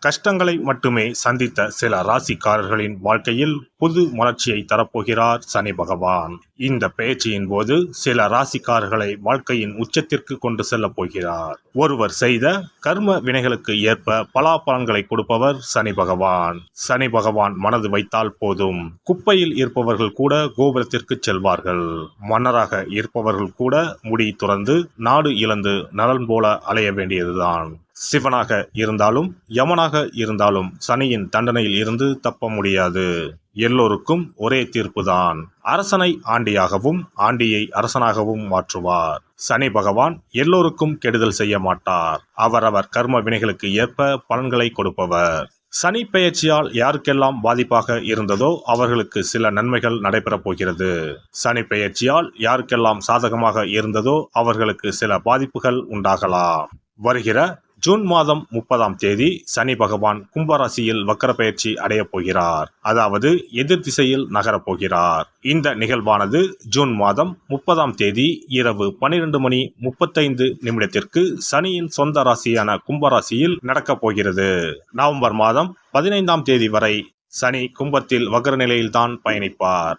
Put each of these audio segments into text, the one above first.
கஷ்டங்களை மட்டுமே சந்தித்த சில ராசிக்காரர்களின் வாழ்க்கையில் புது மலர்ச்சியை தரப்போகிறார் சனி பகவான். இந்த பேச்சியின் போது சில ராசிக்காரர்களை வாழ்க்கையின் உச்சத்திற்கு கொண்டு செல்லப் போகிறார். ஒருவர் செய்த கர்ம வினைகளுக்கு ஏற்ப பலாபலன்களை கொடுப்பவர் சனி பகவான். சனி பகவான் மனது வைத்தால் போதும். குப்பையில் இருப்பவர்கள் கூட கோபுரத்திற்கு செல்வார்கள். மன்னராக இருப்பவர்கள் கூட முடி துறந்து நாடு இழந்து நலன் போல அலைய வேண்டியதுதான். சிவனாக இருந்தாலும் யமனாக இருந்தாலும் சனியின் தண்டனையில் இருந்து தப்ப முடியாது. எல்லோருக்கும் ஒரே தீர்ப்புதான். அரசனை ஆண்டியாகவும் ஆண்டியை அரசனாகவும் மாற்றுவார். சனி பகவான் எல்லோருக்கும் கெடுதல் செய்ய மாட்டார். அவரவர் கர்ம வினைகளுக்கு ஏற்ப பலன்களை கொடுப்பவர். சனி பெயர்ச்சியால் யாருக்கெல்லாம் பாதிப்பாக இருந்ததோ அவர்களுக்கு சில நன்மைகள் நடைபெறப் போகிறது. சனி பெயர்ச்சியால் யாருக்கெல்லாம் சாதகமாக இருந்ததோ அவர்களுக்கு சில பாதிப்புகள் உண்டாகலாம். வருகிற ஜூன் மாதம் முப்பதாம் தேதி சனி பகவான் கும்பராசியில் வக்கர பயிற்சி அடையப் போகிறார். அதாவது எதிர் திசையில் நகரப் போகிறார். இந்த நிகழ்வானது ஜூன் மாதம் முப்பதாம் தேதி இரவு பனிரெண்டு மணி முப்பத்தைந்து நிமிடத்திற்கு சனியின் சொந்த ராசியான கும்பராசியில் நடக்கப் போகிறது. நவம்பர் மாதம் பதினைந்தாம் தேதி வரை சனி கும்பத்தில் வக்கர நிலையில்தான் பயணிப்பார்.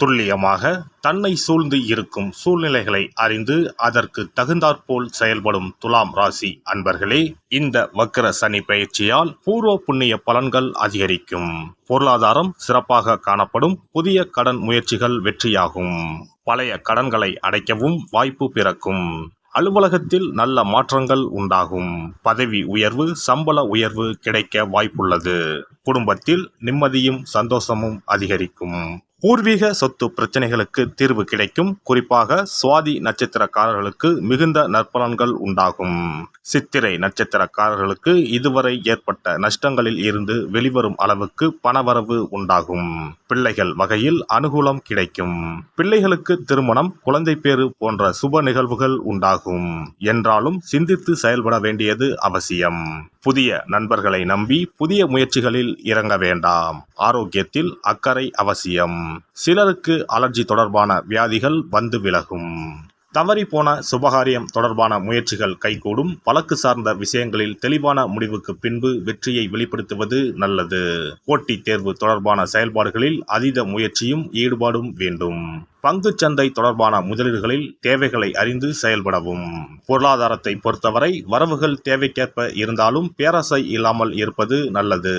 துல்லியமாக தன்னை சூழ்ந்து இருக்கும் சூழ்நிலைகளை அறிந்து அதற்கு தகுந்தாற்போல் செயல்படும் துலாம் ராசி அன்பர்களே இந்த வக்கர சனி பயிற்சியால் பூர்வ புண்ணிய பலன்கள் அதிகரிக்கும். பொருளாதாரம் சிறப்பாக காணப்படும் புதிய கடன் முயற்சிகள் வெற்றியாகும். பழைய கடன்களை அடைக்கவும் வாய்ப்பு பிறக்கும். அலுவலகத்தில் நல்ல மாற்றங்கள் உண்டாகும். பதவி உயர்வு சம்பள உயர்வு கிடைக்க வாய்ப்புள்ளது. குடும்பத்தில் நிம்மதியும் சந்தோஷமும் அதிகரிக்கும். பூர்வீக சொத்து பிரச்சனைகளுக்கு தீர்வு கிடைக்கும். குறிப்பாக சுவாதி நட்சத்திரக்காரர்களுக்கு மிகுந்த நற்பலன்கள் உண்டாகும். சித்திரை நட்சத்திரக்காரர்களுக்கு இதுவரை ஏற்பட்ட நஷ்டங்களில் இருந்து வெளிவரும் அளவுக்கு பணவரவு உண்டாகும். பிள்ளைகள் வகையில் அனுகூலம் கிடைக்கும். பிள்ளைகளுக்கு திருமணம் குழந்தை பேறு போன்ற சுப நிகழ்வுகள் உண்டாகும். என்றாலும் சிந்தித்து செயல்பட வேண்டியது அவசியம். புதிய நண்பர்களை நம்பி புதிய முயற்சிகளில் இறங்க வேண்டாம். ஆரோக்கியத்தில் அக்கறை அவசியம். சிலருக்கு அலர்ஜி தொடர்பான வியாதிகள் வந்து விலகும். தவறி போன சுபகாரியம் தொடர்பான முயற்சிகள் கைகூடும். வழக்கு சார்ந்த விஷயங்களில் தெளிவான முடிவுக்கு பின்பு வெற்றியை வெளிப்படுத்துவது நல்லது. போட்டித் தேர்வு தொடர்பான செயல்பாடுகளில் அதீத முயற்சியும் ஈடுபாடும் வேண்டும். பங்குச்சந்தை தொடர்பான முதலீடுகளில் தேவைகளை அறிந்து செயல்படவும். பொருளாதாரத்தை பொறுத்தவரை வரவுகள் தேவைக்கேற்ப இருந்தாலும் பேராசை இல்லாமல் இருப்பது நல்லது.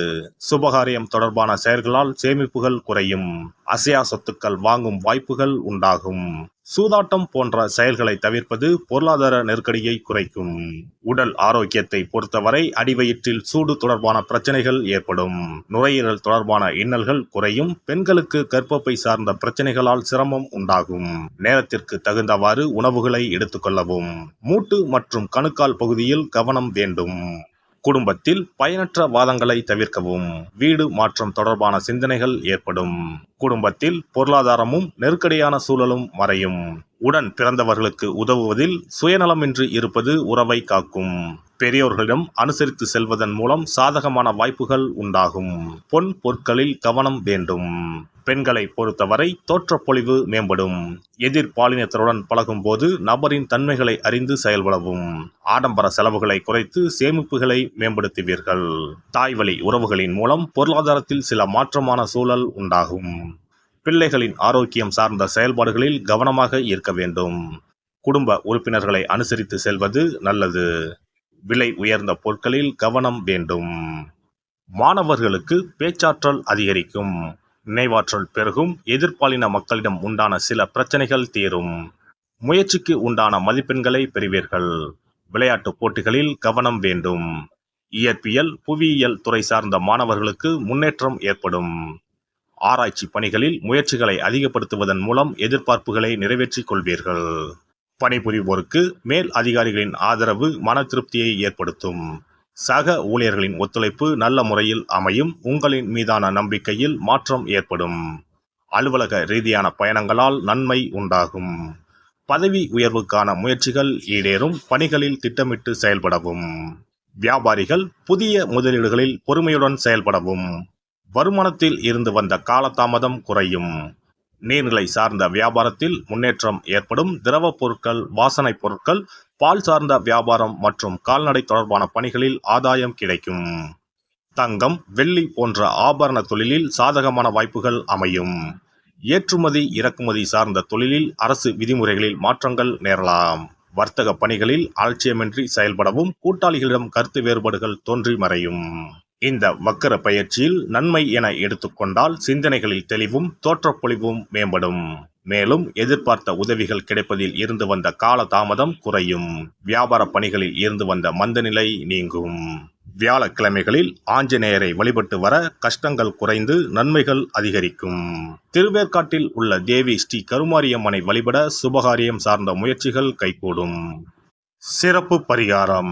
சுபகாரியம் தொடர்பான செயல்களால் சேமிப்புகள் குறையும். அசையா சொத்துக்கள் வாங்கும் வாய்ப்புகள் உண்டாகும். சூதாட்டம் போன்ற செயல்களை தவிர்ப்பது பொருளாதார நெருக்கடியை குறைக்கும். உடல் ஆரோக்கியத்தை பொறுத்தவரை அடிவயிற்றில் சூடு தொடர்பான பிரச்சனைகள் ஏற்படும். நுரையீரல் தொடர்பான இன்னல்கள் குறையும். பெண்களுக்கு கற்பப்பை சார்ந்த பிரச்சனைகளால் சிரமம் உண்டாகும். நேரத்திற்கு தகுந்தவாறு உணவுகளை எடுத்துக்கொள்ளவும். மூட்டு மற்றும் கணுக்கால் பகுதியில் கவனம் வேண்டும். குடும்பத்தில் பயனற்ற வாதங்களை தவிர்க்கவும். வீடு மாற்றம் தொடர்பான சிந்தனைகள் ஏற்படும். குடும்பத்தில் பொருளாதாரமும் நெருக்கடியான சூழலும் மறையும். உடன் பிறந்தவர்களுக்கு உதவுவதில் சுயநலமின்றி இருப்பது உறவை காக்கும். பெரியோர்களிடம் அனுசரித்து செல்வதன் மூலம் சாதகமான வாய்ப்புகள் உண்டாகும். பொன் பொருட்களில் கவனம் வேண்டும். பெண்களை பொறுத்தவரை தோற்றப்பொழிவு மேம்படும். எதிர் பாலினத்தருடன் பழகும்போது நபரின் தன்மைகளை அறிந்து செயல்படவும். ஆடம்பர செலவுகளை குறைத்து சேமிப்புகளை மேம்படுத்துவீர்கள். தாய்வழி உறவுகளின் மூலம் பொருளாதாரத்தில் சில மாற்றமான சூழல் உண்டாகும். பிள்ளைகளின் ஆரோக்கியம் சார்ந்த செயல்பாடுகளில் கவனமாக இருக்க வேண்டும். குடும்ப உறுப்பினர்களை அனுசரித்து செல்வது நல்லது. விலை உயர்ந்த பொருட்களில் கவனம் வேண்டும். மாணவர்களுக்கு பேச்சாற்றல் அதிகரிக்கும். நினைவாற்றல் பெருகும். எதிர்பாலின மக்களிடம் உண்டான சில பிரச்சனைகள் தீரும். முயற்சிக்கு உண்டான மதிப்பெண்களை பெறுவீர்கள். விளையாட்டுப் போட்டிகளில் கவனம் வேண்டும். இயற்பியல் புவியியல் துறை சார்ந்த மாணவர்களுக்கு முன்னேற்றம் ஏற்படும். ஆராய்ச்சி பணிகளில் முயற்சிகளை அதிகப்படுத்துவதன் மூலம் எதிர்பார்ப்புகளை நிறைவேற்றிக் கொள்வீர்கள். பணிபுரிவோருக்கு மேல் அதிகாரிகளின் ஆதரவு மன திருப்தியை ஏற்படுத்தும். சக ஊழியர்களின் ஒத்துழைப்பு நல்ல முறையில் அமையும். உங்களின் மீதான நம்பிக்கையில் மாற்றம் ஏற்படும். அலுவலக ரீதியான பயணங்களால் நன்மை உண்டாகும். பதவி உயர்வுக்கான முயற்சிகள் ஈடேறும். பணிகளில் திட்டமிட்டு செயல்படவும். வியாபாரிகள் புதிய முதலீடுகளில் பொறுமையுடன் செயல்படவும். வருமானத்தில் இருந்து வந்த காலதாமதம் குறையும். நீர்நிலை சார்ந்த வியாபாரத்தில் முன்னேற்றம் ஏற்படும். திரவப் பொருட்கள் வாசனைப் பொருட்கள் பால் சார்ந்த வியாபாரம் மற்றும் கால்நடை தொடர்பான பணிகளில் ஆதாயம் கிடைக்கும். தங்கம் வெள்ளி போன்ற ஆபரண தொழிலில் சாதகமான வாய்ப்புகள் அமையும். ஏற்றுமதி இறக்குமதி சார்ந்த தொழிலில் அரசு விதிமுறைகளில் மாற்றங்கள் நேரலாம். வர்த்தக பணிகளில் அலட்சியமின்றி செயல்படவும் கூட்டாளிகளிடம் கருத்து வேறுபாடுகள் தோன்றி மறையும். இந்த வக்கர பயிற்சியில் நன்மை என எடுத்துக்கொண்டால் சிந்தனைகளில் தெளிவும் தோற்றப்பொழிவும் மேம்படும். மேலும் எதிர்பார்த்த உதவிகள் கிடைப்பதில் இருந்து வந்த கால தாமதம் குறையும். வியாபார பணிகளில் இருந்து வந்த மந்தநிலை நீங்கும். வியாழக்கிழமைகளில் ஆஞ்சநேயரை வழிபட்டு வர கஷ்டங்கள் குறைந்து நன்மைகள் அதிகரிக்கும். திருவேற்காட்டில் உள்ள தேவி ஸ்ரீ கருமாரியம்மனை வழிபட சுபகாரியம் சார்ந்த முயற்சிகள் கைகூடும். சிறப்பு பரிகாரம்.